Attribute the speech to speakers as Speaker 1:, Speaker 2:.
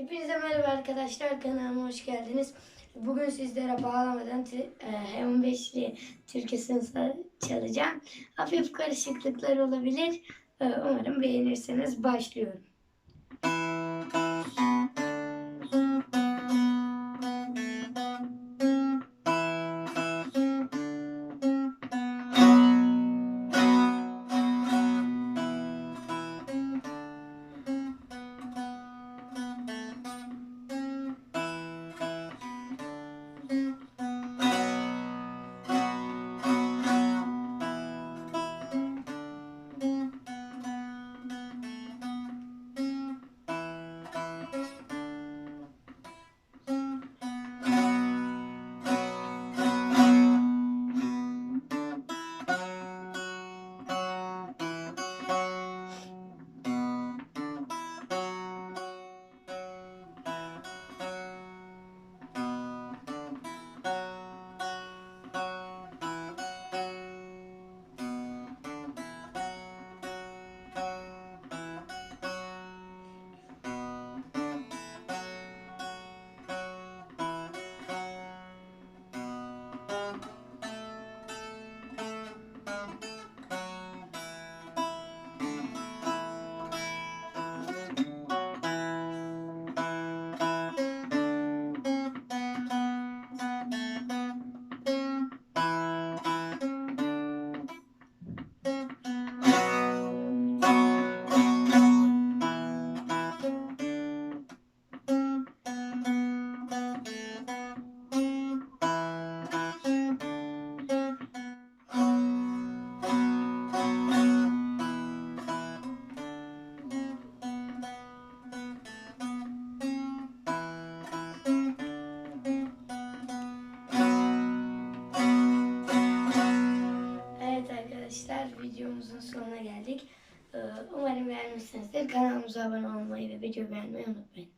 Speaker 1: Hepinize merhaba arkadaşlar kanalıma hoş geldiniz. Bugün sizlere bağlamadan t- e, M15'li türküsünü çalacağım. Hafif karışıklıklar olabilir. E, Umarım beğenirsiniz. Başlıyorum. Arkadaşlar videomuzun sonuna geldik. E, Umarım beğenmişsinizdir. Kanalımıza abone olmayı ve video beğenmeyi unutmayın.